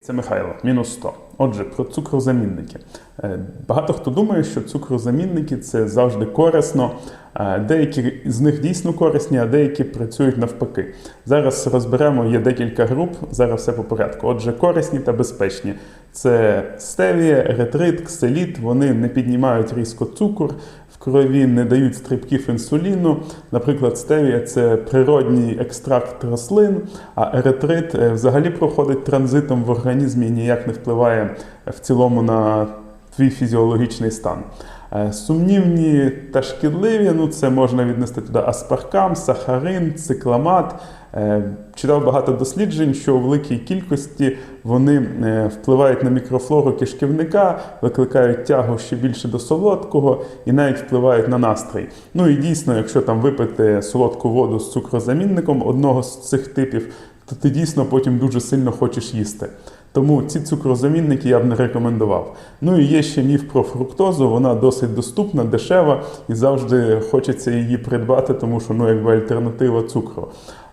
Це Михайло, мінус 100. Отже, про цукрозамінники. Е, Багато хто думає, що цукрозамінники це завжди корисно. Деякі з них дійсно корисні, а деякі працюють навпаки. Зараз розберемо, є декілька груп, зараз все по порядку. Отже, корисні та безпечні. Це стевія, ретрит, кселіт, вони не піднімають різко цукор в крові, не дають стрибків інсуліну. Наприклад, стевія це природній екстракт рослин, а еритрит е, взагалі проходить транзитом в організмі і ніяк не впливає в цілому на твій фізіологічний стан. Е, Сумнівні та шкідливі, ну це можна віднести туди аспаркам, сахарин, цикламат. Е, Читав багато досліджень, що у великій кількості вони е, впливають на мікрофлору кишківника, викликають тягу ще більше до солодкого і навіть впливають на настрій. Ну і дійсно, якщо там випити солодку воду з цукрозамінником одного з цих типів, то ти дійсно потім дуже сильно хочеш їсти. Тому ці цукрозамінники я б не рекомендував. Ну і є ще міф про фруктозу. Вона досить доступна, дешева і завжди хочеться її придбати, тому що ну якби альтернатива цукру.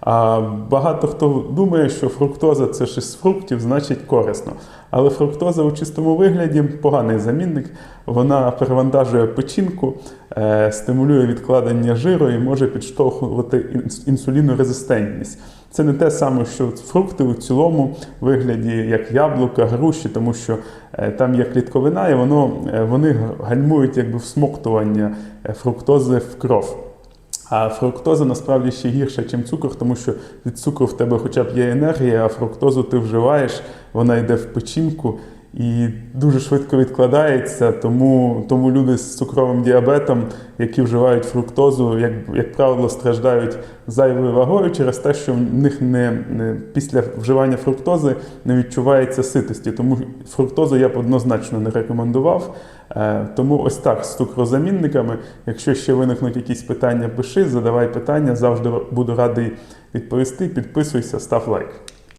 А багато хто думає, що фруктоза це щось з фруктів, значить корисно. Але фруктоза у чистому вигляді поганий замінник. Вона перевантажує печінку, е, стимулює відкладення жиру і може підштовхувати інс- інсулінорезистентність. Це не те саме, що фрукти у цілому вигляді, як яблука, груші, тому що е, там є клітковина, і воно, е, вони гальмують якби всмоктування фруктози в кров. А фруктоза насправді ще гірша, ніж цукор, тому що від цукру в тебе хоча б є енергія, а фруктозу ти вживаєш, вона йде в печінку і дуже швидко відкладається. Тому, тому люди з цукровим діабетом, які вживають фруктозу, як, як правило, страждають зайвою вагою через те, що в них не, не після вживання фруктози не відчувається ситості. Тому фруктозу я б однозначно не рекомендував. Е, Тому ось так з цукрозамінниками. Якщо ще виникнуть якісь питання, пиши, задавай питання, завжди буду радий відповісти. Підписуйся, став лайк.